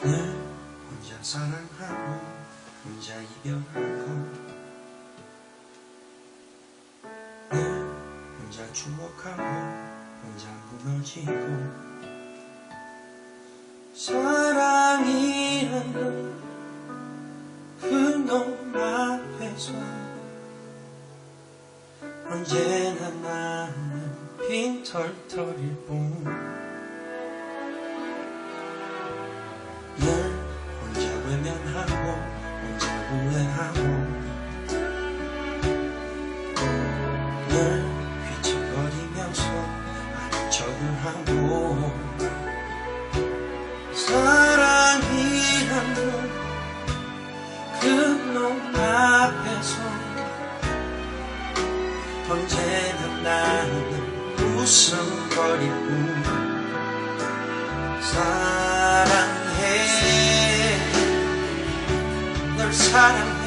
늘 혼자 사랑하고 혼자 이별하고 늘 혼자 추억하고 혼자 무너지고 사랑이라는 그놈 앞에서 언제나 나는 빈털터릴 뿐 하고 늘 휘청거리면서 척을 하고 사랑이라는 그놈 앞에서 언제나 나는 웃음거릴 뿐 사랑해. 널 사랑해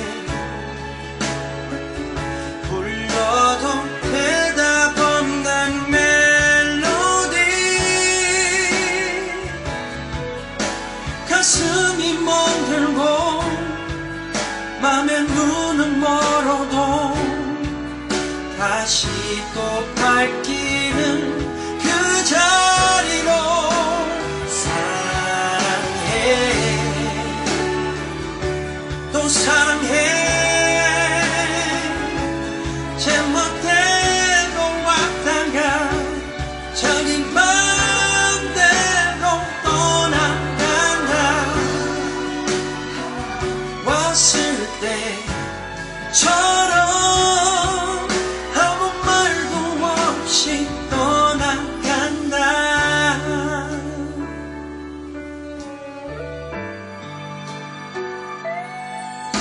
다시 또 밝히는 그 자리로 사랑해. 또 사랑해.